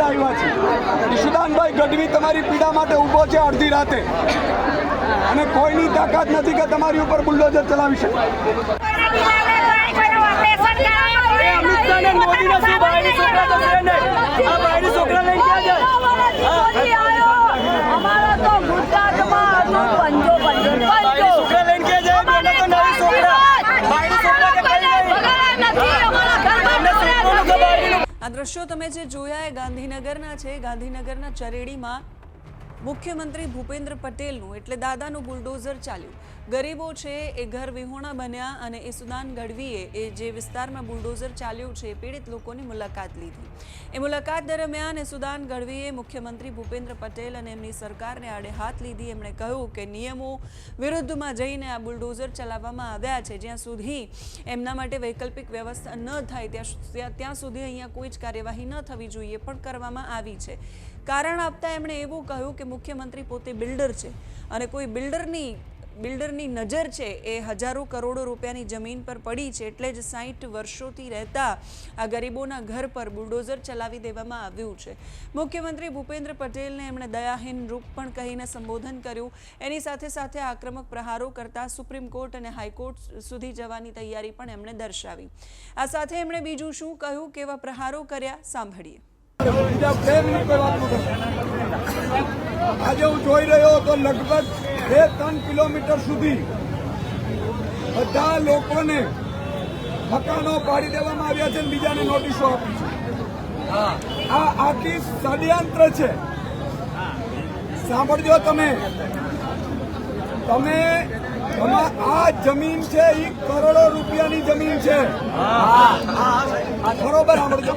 આપણે આવ્યા છીએ ઈશુદાનભાઈ ગઢવી તમારી પીડા માટે ઊભો છે અડધી રાતે. અને કોઈની તાકાત નથી કે તમારી ઉપર બુલ્ડોઝર ચલાવી શકે. છોકરા તો છે નહીં આ બાયડી છોકરા લઈને ક્યાં જાય બાયડી છોકરા લઈને ક્યાં જાય બેને તો નવી છોકરા બાયડી છોકરા કે કઈ નહીં એમને શીખવાનું કે બાયડીનું આ દ્રશ્યો તમે જે જોયા એ ગાંધીનગરના છે. ગાંધીનગરના ચરેડીમાં મુખ્યમંત્રી ભૂપેન્દ્ર પટેલનું એટલે દાદાનું બુલડોઝર ચાલ્યું. ગરીબો છે, એ ઘર વિહોણા બન્યા અને એ સુદાન ગઢવીએ એ જે વિસ્તારમાં બુલડોઝર ચાલ્યું છે પીડિત લોકોની મુલાકાત લીધી. એ મુલાકાત દરમિયાન એ સુદાન ગઢવીએ મુખ્યમંત્રી ભૂપેન્દ્ર પટેલ અને એમની સરકારને આડે હાથ લીધી. એમણે કહ્યું કે નિયમો વિરુદ્ધમાં જઈને આ બુલડોઝર ચલાવવામાં આવ્યા છે. જ્યાં સુધી એમના માટે વૈકલ્પિક વ્યવસ્થા ન થાય, ત્યાં- ત્યાં સુધી અહીંયા કોઈ જ કાર્યવાહી ન થવી જોઈએ પણ કરવામાં આવી છે. કારણ આપતા એમણે એવું કહ્યું કે મુખ્યમંત્રી પોતે બિલ્ડર છે અને કોઈ બિલ્ડરની બિલ્ડરની નજર છે એ હજારો કરોડો રૂપિયાની જમીન પર પડી છે એટલે જ સાહીઠ વર્ષોથી રહેતા આ ગરીબોના ઘર પર બુલડોઝર ચલાવી દેવામાં આવ્યું છે. મુખ્યમંત્રી ભૂપેન્દ્ર પટેલને એમણે દયાહીન રૂપ પણ કહીને સંબોધન કર્યું. એની સાથે સાથે આક્રમક પ્રહારો કરતા સુપ્રીમ કોર્ટ અને હાઈકોર્ટ સુધી જવાની તૈયારી પણ એમણે દર્શાવી. આ સાથે એમણે બીજું શું કહ્યું કેવા પ્રહારો કર્યા, સાંભળીએ. આજે હું જોઈ રહ્યો હતો લગભગ બે ત્રણ કિલોમીટર સુધી બધા લોકોને મકાનો પાડી દેવામાં આવ્યા છે બીજાને નોટિસો આપી છે. આ આખી ષડયંત્ર છે. સાંભળજો તમે. તમે તમા- આ જમીન છે એ કરોડો રૂપિયાની જમીન છે. બરોબર સાંભળજો.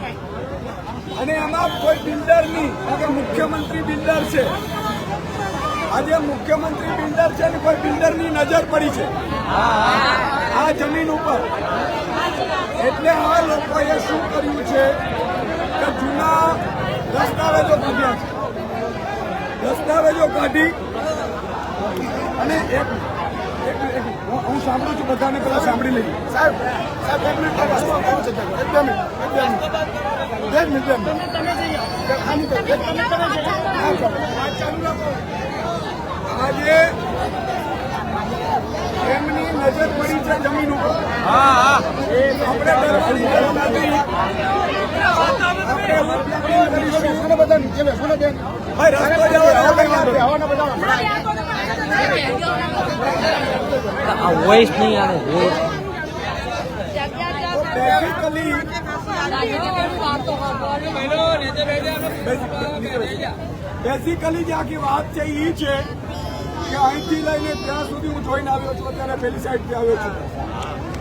અને એમાં કોઈ બિલ્ડર નહીં. કે મુખ્યમંત્રી બિલ્ડર છે. આજે મુખ્યમંત્રી બિલ્ડર છે ને કોઈ બિલ્ડરની નજર પડી છે. આ જમીન ઉપર. એટલે હવે લોકોએ શું કર્યું છે કે જૂના દસ્તાવેજો કાઢ્યા છે. દસ્તાવેજો કાઢી અને એક એક મિનિટ, એક મિનિટ. હું- સાંભળું છું બધાને પેલા સાંભળી લઈએ. સાહેબ સાહેબ એક મિનિટ એક બે મિનિટ મિનિટ. બે મિનિટ બે મિનિટ. આજે એમની નજર પડી છે જમીન ઉપર. આપણે આપણે. બધા નીચે બેસો ને બેન. ભાઈ રસ્તો નહીં. આ વોઇસ નહીં આવે વોઇસ બેઝિકલી બેઝિકલી જે આખી વાત છે એ છે કે અહીંથી લઈને ત્યાં સુધી હું જોઈને આવ્યો છું અત્યારે પેલી સાઈડથી આવ્યો છું.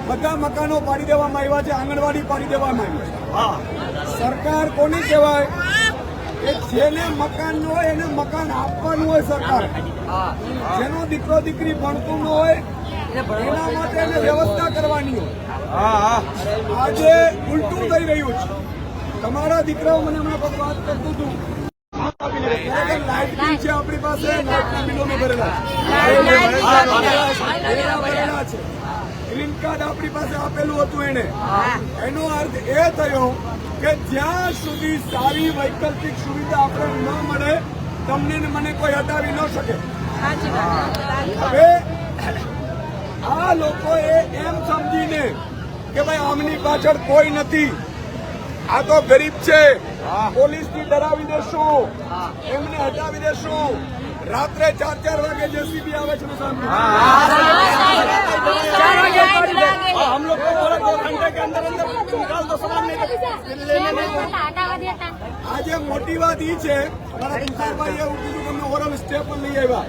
બધા મકાનો પાડી દેવામાં આવ્યા છે આંગણવાડી પાડી દેવામાં આવી છે. સરકાર કોની કહેવાય? જેને મકાન ન હોય એને મકાન આપવાનું હોય સરકાર. જેનો દીકરો દીકરી ભણતું ન હોય, એના માટે એને વ્યવસ્થા કરવાની હોય. આજે ઉલટું થઈ રહ્યું છે. તમારા દીકરાઓ મને હમણાં વાત કરતું હતું. લાઇટ બિલ છે આપણી પાસે લાઇટના બિલોને ભરેલા ભરેલા છે. આપણી પાસે આપેલું હતું એને એનો અર્થ એ થયો કે જ્યાં સુધી સારી વૈકલ્પિક સુવિધા આપણે ન મળે તમને મને કોઈ હટાવી ન શકે. હવે આ લોકોએ એમ સમજીને કે ભાઈ આમની પાછળ કોઈ નથી. આ તો ગરીબ છે. પોલીસથી ડરાવી દેશું. એમને હટાવી દેશું. રાત્રે ચાર ચાર વાગે જેસીબી આવે છે ને સામે हम लोग को बोला दो घंटे के अंदर अंदर निकाल दो सामान नहीं लेने नहीं दो। આજે મોટી વાત ઈ છે અમારા તુષારભાઈ એવું કીધું કે અમને ઓરલ સ્ટે પણ લઈ આવ્યા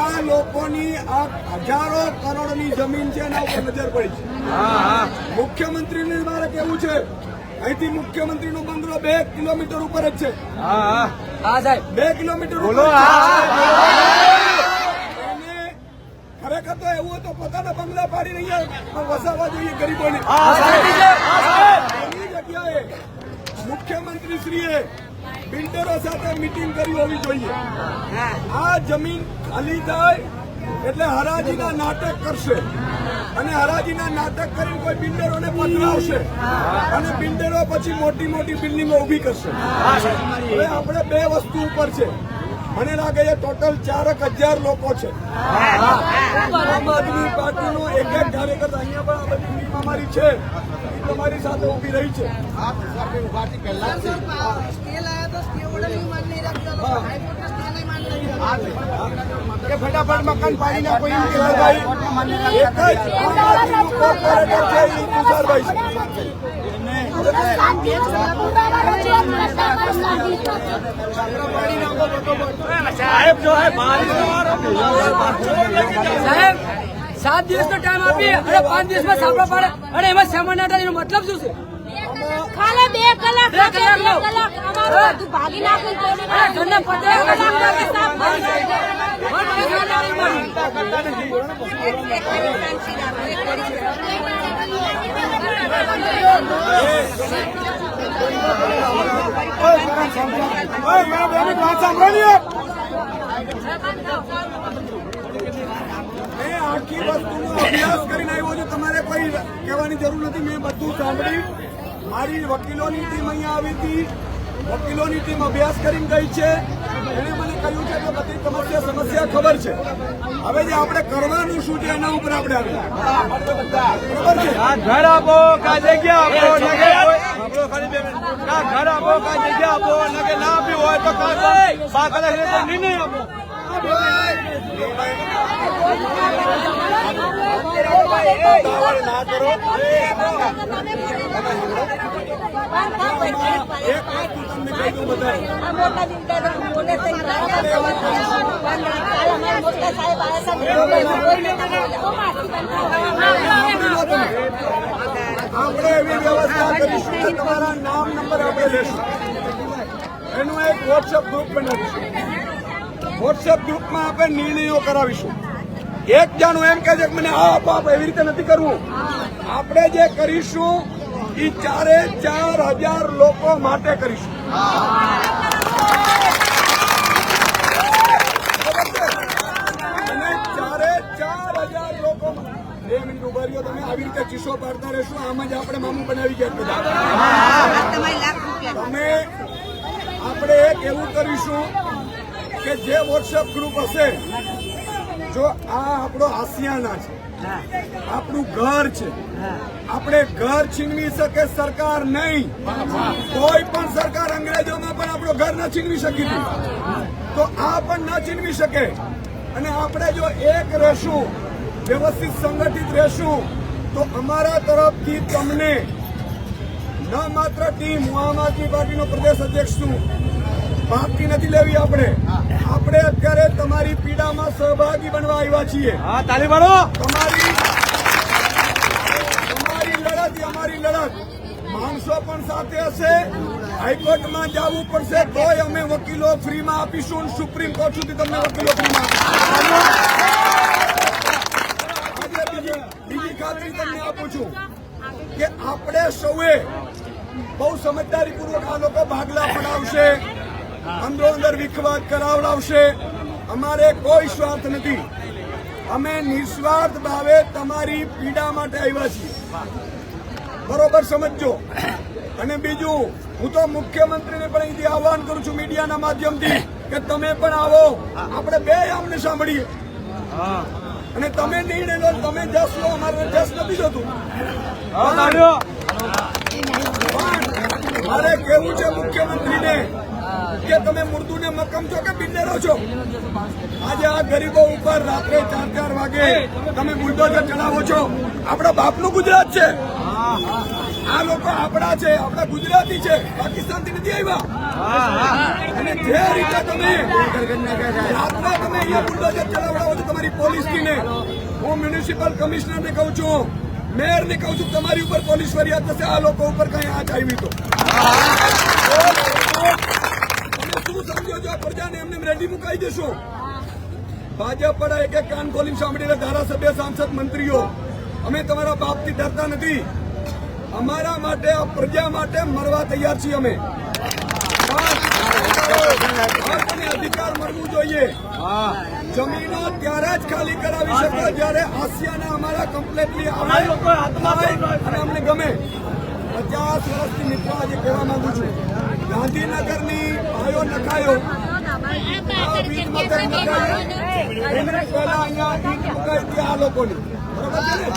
આ લોકોની આ હજારો કરોડની જમીન છે એના ઉપર નજર પડી છે મુખ્યમંત્રીને મારે કેવું છે અહીંથી મુખ્યમંત્રીનો બંગલો બે કિલોમીટર ઉપર જ છે હા સાહેબ. બે કિલોમીટર બોલો, ખરેખર તો એવું હોય તો પોતાના બંગલા પાડી રહ્યા વસાવા જોઈએ ગરીબોને. એની જગ્યાએ મુખ્યમંત્રી શ્રીએ બિલ્ડરો સાથે મિટિંગ કરી હોવી જોઈએ. આ જમીન ખાલી થાય એટલે હરાજીના નાટક કરશે. અને હરાજીના નાટક કરીને કોઈ બિલ્ડરોને પધરાવશે અને બિલ્ડરો પછી મોટી મોટી બિલ્ડિંગો ઊભી કરશે. હવે આપણે બે વસ્તુ ઉપર છે. મને લાગે છે ટોટલ ચારક હજાર લોકો છે. આમ આદમી પાર્ટીનો એક એક કાર્યકર્તા અહીંયા પણ આ બધી ટીમ અમારી છે. એ તમારી સાથે ઊભી રહી છે. કે ફટાફટ મકાન પાડી નાખો એમ કે ભાઈ. સાહેબ જો સાહેબ સાત દિવસનો ટાઈમ આપીએ અને પાંચ દિવસમાં સાંભળવા પડે. અને એમાં સેમન નાટક એનો મતલબ શું છે? ખાલી બે કલાક બે કલાક અમારું બધું ભાગી. આખી વસ્તુનો અભ્યાસ કરીને આવ્યો છું. તમારે કોઈ કહેવાની જરૂર નથી. મેં બધું સાંભળી મારી વકીલોની ટીમ અહીંયા આવી હતી. વકીલોની ટીમ અભ્યાસ કરીને ગઈ છે. એણે મને કહ્યું છે કે બધી સમસ્યા સમસ્યા ખબર છે. હવે જે આપણે કરવાનું શું છે એના ઉપર આપણે આવ્યા ઘર આપો કા જગ્યા આપો ઘર આપો કા જગ્યા આપો કે ના આપી હોય તો નિર્ણય આપો. આપણે એવી વ્યવસ્થા કરીશું તમારા નામ નંબર આપણે લેશું. એનું એક વોટ્સએપ ગ્રુપ બનાવીશું. વોટ્સએપ ગ્રુપમાં આપણે નિર્ણયો કરાવીશું. એક જાણું એમ કે છે મને આ આપો આપો એવી રીતે નથી કરવું. આપણે જે કરીશું એ ચારે ચાર હજાર લોકો માટે કરીશું. બે મિનિટ ઊભા રહ્યો, તમે આવી રીતે ચીસો પાડતા રહેશો, આમ જ આપણે મામું બનાવી ગયા બધા. તમે આપણે એક કરીશું કે જે વોટ્સએપ ગ્રુપ હશે જો આ આપણો આસિયાના છે. આપણું ઘર છે. આપણે ઘર છીનવી શકે સરકાર નહીં. કોઈ પણ સરકાર અંગ્રેજોમાં પણ આપણું ઘર ન છીનવી શકી. તો આ પણ ન છીનવી શકે. અને આપણે જો એક રહેશું વ્યવસ્થિત સંગઠિત રહેશું તો અમારા તરફથી તમને ન માત્ર ટીમ હું આમ આદમી પાર્ટીનો પ્રદેશ અધ્યક્ષ છું ભાગતી નથી લેવી આપણે. આપણે અત્યારે તમારી પીડામાં સહભાગી બનવા આવ્યા છીએ. હા તમારી તમારી લડત અમારી લડત. માણસો પણ સાથે હશે. હાઈકોર્ટમાં જવું પડશે. તોય અમે વકીલો ફ્રીમાં આપીશું સુપ્રીમ કોર્ટ સુધી તમને વકીલો ફ્રીમાં બીજી ખાતરી તમને આપું છું કે આપણે સૌએ બહુ સમજદારીપૂર્વક આ લોકો ભાગલા પડાવશે. અંદરો અંદર વિખવાદ કરાવડાવશે અમારે કોઈ સ્વાર્થ નથી અમે નિસ્વાર્થ ભાવે તમારી પીડા માટે આવ્યા છીએ બરોબર સમજજો અને બીજું હું તો મુખ્યમંત્રીને પણ અહીંથી આહવાન કરું છું મીડિયાના માધ્યમથી કે તમે પણ આવો આપણે બે આમને સાંભળીએ અને તમે નિર્ણય લો તમે જસ લો અમારે જસ નથી જતું મારે કેવું છે મુખ્યમંત્રીને કે તમે મુર્દુને મક્કમ છો કે બિલ્ડરો છો? આજે આ ગરીબો ઉપર રાત્રે ચાર ચાર વાગે તમે બુલડોઝર ચલાવો છો. આપણા બાપનું ગુજરાત છે. આ લોકો આપણા છે, આપણા ગુજરાતી છે. પાકિસ્તાનથી નથી આવ્યા. અને જે રીતે તમે રાત્રે તમે અહીંયા બુલડોઝર ચલાવડાવો છો તમારી પોલીસથી ને હું મ્યુનિસિપલ કમિશનરને કહું છું, મેયરને કહું છું, તમારી ઉપર પોલીસ ફરિયાદ થશે, આ લોકો ઉપર કઈ આંચ આવી તો. શું સમજો છો પ્રજાને એમને રેડી મુકાઈ દેશો. ભાજપ વાળા એક એક કાન ખોલીને સાંભળીને ધારાસભ્ય, સાંસદ, મંત્રીઓ, અમે તમારા બાપથી ડરતા નથી. અમારા માટે, આ પ્રજા માટે મરવા તૈયાર છીએ અમે. અધિકાર મળવું જોઈએ. જમીનો ત્યારે જ ખાલી કરાવી શકો જ્યારે આસિયાના અમારા કમ્પ્લેટલી અને અમને ગમે. પચાસ વર્ષથી મિત્રો આજે કહેવા માંગુ છું. ગાંધીનગરની ભાઈઓ નખાયો. વીજ નખાયો. પહેલા અહીંયા હતી આ લોકોની. બરોબર છે ને?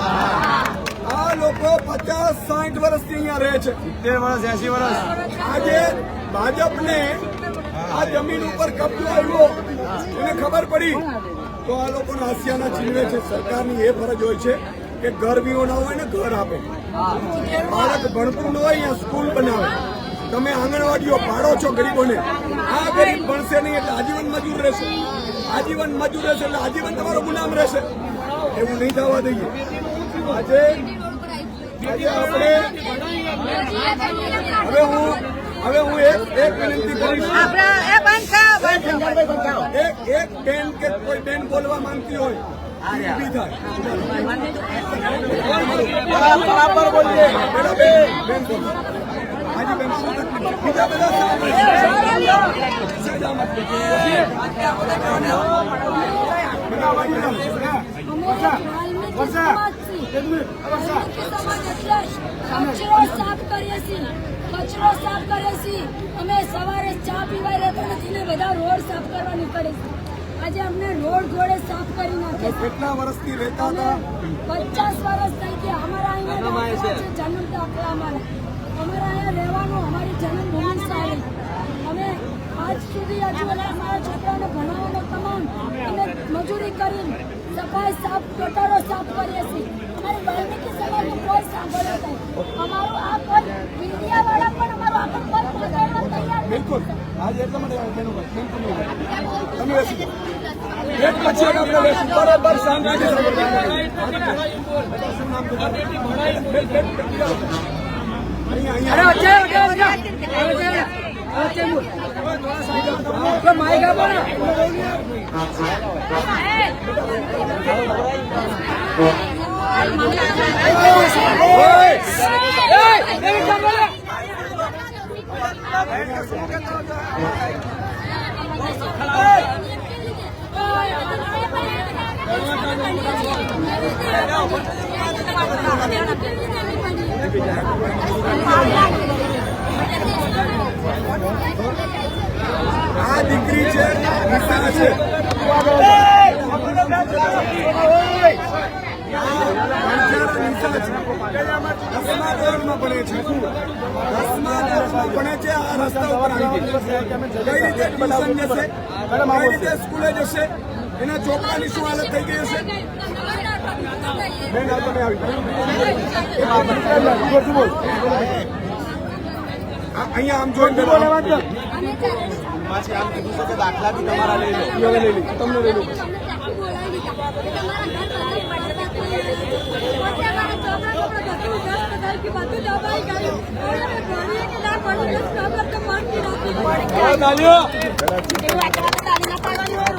આ લોકો પચાસ સાઠ વર્ષથી અહીંયા રહે છે. સિત્તેર વર્ષ એસી વર્ષ. આજે ભાજપને આ જમીન ઉપર કબજો આવ્યો. એને ખબર પડી. તો આ લોકોને હાસ્યાના છીનવે છે. સરકારની એ ફરજ હોય છે કે ઘર ના હોય ને ઘર આપે. બાળક ભણતું ન હોય અહીંયા સ્કૂલ બનાવે. તમે આંગણવાડીઓ પાડો છો ગરીબોને. આ ગરીબ ભણશે નહીં એટલે આજીવન મજૂર રહેશે. આજીવન મજૂર રહેશે એટલે આજીવન તમારો ગુલામ રહેશે. એવું નહીં થવા દઈએ. આજે આજે આપણે હવે હું હવે હું એક એક વિનંતી કરીશ. એક એક બેન કે કોઈ બેન બોલવા માંગતી હોય બરાબર બોલીએ. બેન બોલો. કચરો સાફ કરીએ છીએ કચરો સાફ કરીએ છીએ અમે સવારે ચા પીવા રહેતા નથી ને બધા રોડ સાફ કરવા નીકળે છે આજે અમને રોડ ઘોડે સાફ કરી નાખે કેટલા વર્ષથી રહેતા હતા? પચાસ વર્ષ થઈ ગયા. અમારા અહીંયા જન્મ દાખલા અમારા અમારા અહીંયા રહેવાનું અમારી જન્મભૂમિ સારી અમે આજ સુધી હજુ અમારા છોકરાઓને ભણાવવાનો તમામ અમે મજૂરી કરીને સફાઈ સાફ ગટરો સાફ કરીએ છીએ અમારી વાલ્મીકી સમાજનું કોઈ સાંભળ્યો નહીં અમારું આ કોઈ મીડિયાવાળા પણ અમારું આ કોઈ પહોંચાડવા તૈયાર બિલકુલ આજે એટલા માટે આવ્યા બેનો ભાઈ. કેમ તમે આવ્યા? તમે બેસી જાઓ. એક પછી એક આપણે બેસી બરોબર શાંતિથી શું નામ તમારું? બેન, બેન, બેન, જાઓ. અહીંયા અરે અહીંયા આ દીકરી છે નિશા છે. દસમા ધોરણમાં ભણે છે. દસમા ધોરણમાં ભણે છે આ રસ્તા ઉપર આવી કઈ રીતે જશે? કઈ રીતે સ્કૂલે જશે? એના ચોપડાની શું હાલત થઈ ગઈ હશે બેન આ તમે આવી બોલ અહીંયા આમ જોઈને પાછી આમ તમારા લઈ લો લઈ લો તમને લઈ લઉં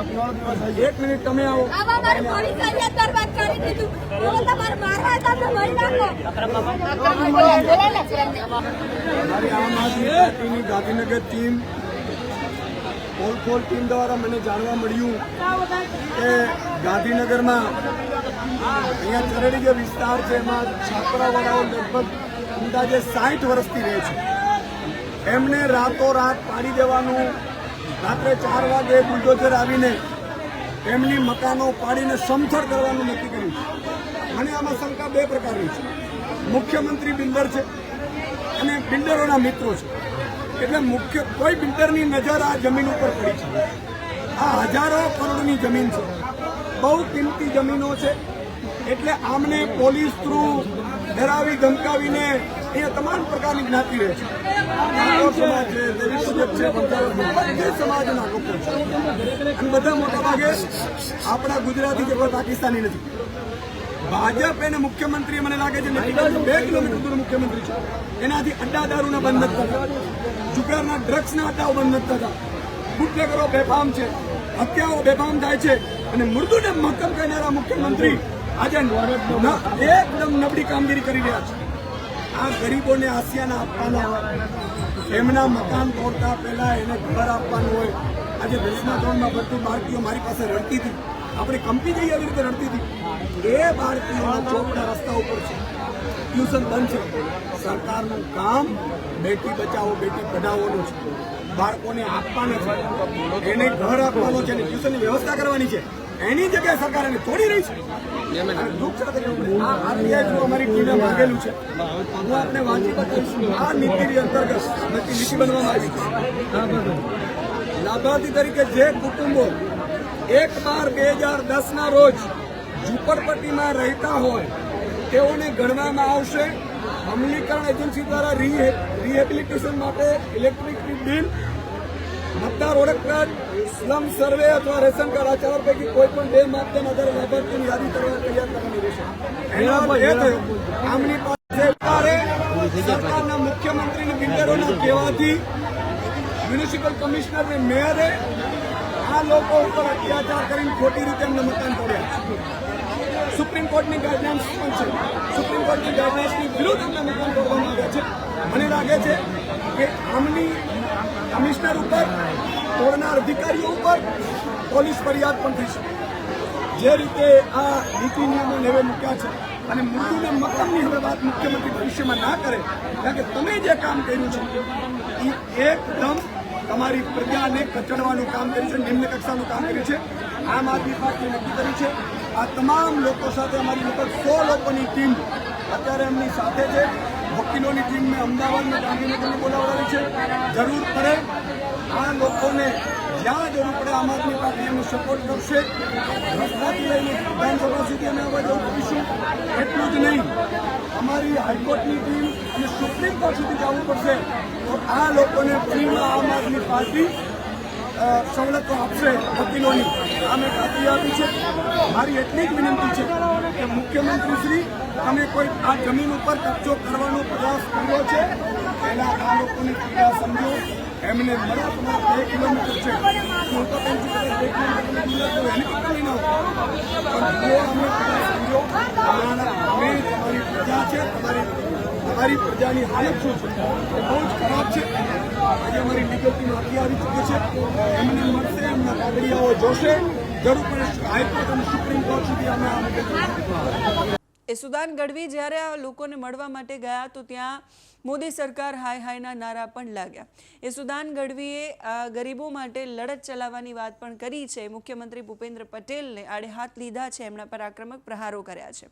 એક મિનિટ તમે આવો. Gandhinagar team poll for team દ્વારા મને જાણવા મળ્યું કે ગાંધીનગરમાં અહીંયા ચરેડી જે વિસ્તાર છે એમાં છાત્રાવાળાઓ લગભગ અંદાજે સાઠ વર્ષથી રહે છે. એમને રાતોરાત પાડી દેવાનું રાત્રે ચાર વાગે બુલડોઝર આવીને એમની મકાનો પાડીને સમથળ કરવાનું નક્કી કર્યું છે. મને આમાં શંકા બે પ્રકારની છે. મુખ્યમંત્રી બિલ્ડર છે અને બિલ્ડરોના મિત્રો છે. એટલે મુખ્ય કોઈ બિલ્ડરની નજર આ જમીન ઉપર પડી છે. આ હજારો કરોડની જમીન છે. બહુ કિંમતી જમીનો છે. એટલે આમને પોલીસ થ્રુ ડરાવી ધમકાવીને એ તમામ પ્રકારની જ્ઞાતિ રહે છે. આપણા ગુજરાતી કે પાકિસ્તાની નથી ભાજપ એને મુખ્યમંત્રી મને લાગે છે. બે કિલોમીટર દૂર મુખ્યમંત્રી છે એનાથી અડ્ડા દારૂના બંધ નથી થતા જુગારના ડ્રગ્સના અડ્ડાઓ બંધ નથી થતા બુટલેગરો બેફામ છે હત્યાઓ બેફામ થાય છે અને મૃદુને મક્કમ કહેનારા મુખ્યમંત્રી આજે એકદમ નબળી કામગીરી કરી રહ્યા છે આ ગરીબોને આસિયાના આપવાના એમના મકાન તોડતા પહેલા એને ઘર આપવાનું હોય. આજે દસમા ધોરણમાં ભરતી બાળકીઓ મારી પાસે રડતી હતી. આપણે કંપની જઈ આવી રીતે રડતી હતી. એ બાળકીઓના ચોકના રસ્તા ઉપર છે. ટ્યુશન બંધ છે. સરકારનું કામ બેટી બચાવો, બેટી પઢાવોનું છે. બાળકોને આપવાના છે. એને ઘર આપવાનો છે અને ટ્યુશનની વ્યવસ્થા કરવાની છે. એની જગ્યાએ સરકાર એને તોડી રહી છે. અમારી ટીમે માંગેલું છે આ નીતિની અંતર્ગત નીતિ લાભાર્થી તરીકે જે કુટુંબો એક બાર બે હજાર દસના રોજ ઝુંપડપટ્ટીમાં રહેતા હોય, તેઓને ગણવામાં આવશે અમલીકરણ એજન્સી દ્વારા રીહે રિહેબિલિટેશન માટે ઇલેક્ટ્રિક બિલ મતદાર ઓળખ કાર્ડ સ્લમ સર્વે અથવા રેશન કાર્ડ આ ચાર પૈકી કોઈ પણ બે માપદંડ આધારે લાભાર્થીની યાદી કરવા તૈયાર કરવાની રહેશે. આમની પાસે સરકારે સરકારના મુખ્યમંત્રીને બિલ્ડરોના કહેવાથી મ્યુનિસિપલ કમિશનર ને મેયરે આ લોકો ઉપર અત્યાચાર કરીને ખોટી રીતે એમને મકાન તોડ્યા સુપ્રીમ કોર્ટની ગાઈડલાઇન્સ પણ છે. સુપ્રીમ કોર્ટની ગાઈડલાઇન્સની વિરુદ્ધ એમને મકાન તોડવામાં આવ્યા છે. મને લાગે છે કે આમની કમિશનર ઉપર તોડનાર અધિકારીઓ ઉપર પોલીસ ફરિયાદ પણ થઈ શકે જે રીતે આ નીતિ નિયમો હવે મૂક્યા છે અને મૃત્યુને મક્કમની હવે વાત મુખ્યમંત્રી ભવિષ્યમાં ના કરે, કારણ કે તમે જે કામ કર્યું છે એ એકદમ તમારી પ્રજાને કચડવાનું કામ કર્યું છે, નિમ્ન કક્ષાનું કામ કર્યું છે. આમ આદમી પાર્ટી નક્કી કરી છે. આ તમામ લોકો સાથે અમારી લગભગ સો લોકોની ટીમ અત્યારે એમની સાથે છે. વકીલોની ટીમને અમદાવાદમાં ગાંધીનગરને બોલાવડાવી છે. જરૂર પડે આ લોકોને જ્યાં જરૂર પડે આમ આદમી પાર્ટી એમને સપોર્ટ કરશે. રસ્તાથી લઈને વિધાનસભા સુધી અમે અવાજ કરીશું એટલું જ નહીં, અમારી હાઈકોર્ટની ટીમ અને સુપ્રીમ કોર્ટ સુધી જવું પડશે. તો આ લોકોને ફ્રીમાં આમ આદમી પાર્ટી સવલતો આપશે વકીલોની આ મેં ખાતરી આપી છે. મારી એટલી જ વિનંતી છે. કે મુખ્યમંત્રી શ્રી, તમે કોઈ આ જમીન ઉપર કબજો કરવાનો પ્રયાસ કર્યો છે? પહેલા આ લોકોની પીડા સમજો. એમને મળ્યા બે કિલોમીટર છે. બે કિલોમીટર હેલિકોપ્ટર લઈને પણ જો અમને સમજો અમે તમારી છે, તમારી તમારી પ્રજાની હાલત શું છે? એ બહુ જ ખરાબ છે. આજે અમારી લીગલ ટીમ આવી ચૂકી છે. એમને મળશે, એમના કાગડિયાઓ જોશે. સુદાન ગઢવી જ્યારે આ લોકોને મળવા માટે ગયા તો ત્યાં મોદી સરકાર હાય હાયના નારા પણ લાગ્યા. એ સુદાન ગઢવીએ ગરીબો માટે લડત ચલાવવાની વાત પણ કરી છે. મુખ્યમંત્રી ભૂપેન્દ્ર પટેલને આડે હાથ લીધા છે. એમના પર આક્રમક પ્રહારો કર્યા છે.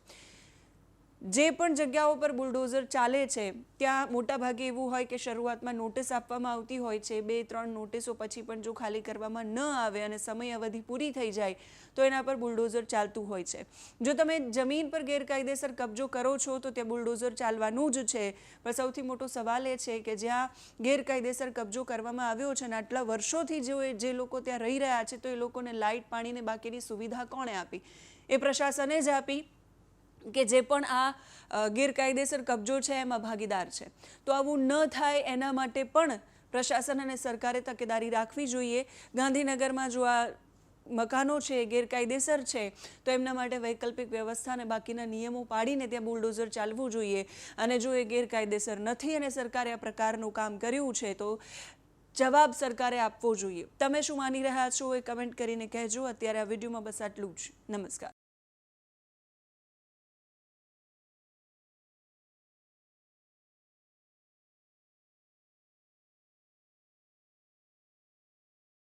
જે પણ જગ્યાઓ પર બુલડોઝર ચાલે છે, ત્યાં મોટાભાગે એવું હોય કે શરૂઆતમાં નોટિસ આપવામાં આવતી હોય છે, બે, ત્રણ નોટિસો પછી પણ જો ખાલી કરવામાં ન આવે અને સમય અવધિ પૂરી થઈ જાય, તો એના પર બુલડોઝર ચાલતું હોય છે. જો તમે જમીન પર ગેરકાયદેસર કબજો કરો છો, તો ત્યાં બુલડોઝર ચાલવાનું જ છે. પણ સૌથી મોટો સવાલ એ છે કે જ્યાં ગેરકાયદેસર કબજો કરવામાં આવ્યો છે અને આટલા વર્ષોથી જો જે લોકો ત્યાં રહી રહ્યા છે, તો એ લોકોને લાઇટ, પાણીને બાકીની સુવિધા કોણે આપી? એ પ્રશાસને જ આપી. કે જે પણ આ ગેરકાયદેસર કબજો છે, એમાં ભાગીદાર છે. તો આવું ન થાય એના માટે પણ પ્રશાસન અને સરકારે તકેદારી રાખવી જોઈએ. ગાંધીનગરમાં જો આ મકાનો છે, ગેરકાયદેસર છે, તો એમના માટે વૈકલ્પિક વ્યવસ્થા અને બાકીના નિયમો પાડીને ત્યાં બુલડોઝર ચાલવું જોઈએ. અને જો એ ગેરકાયદેસર નથી અને સરકારે આ પ્રકારનું કામ કર્યું છે, તો જવાબ સરકારે આપવો જોઈએ. તમે શું માની રહ્યા છો, એ કમેન્ટ કરીને કહેજો. અત્યારે આ વિડીયોમાં બસ આટલું જ. નમસ્કાર.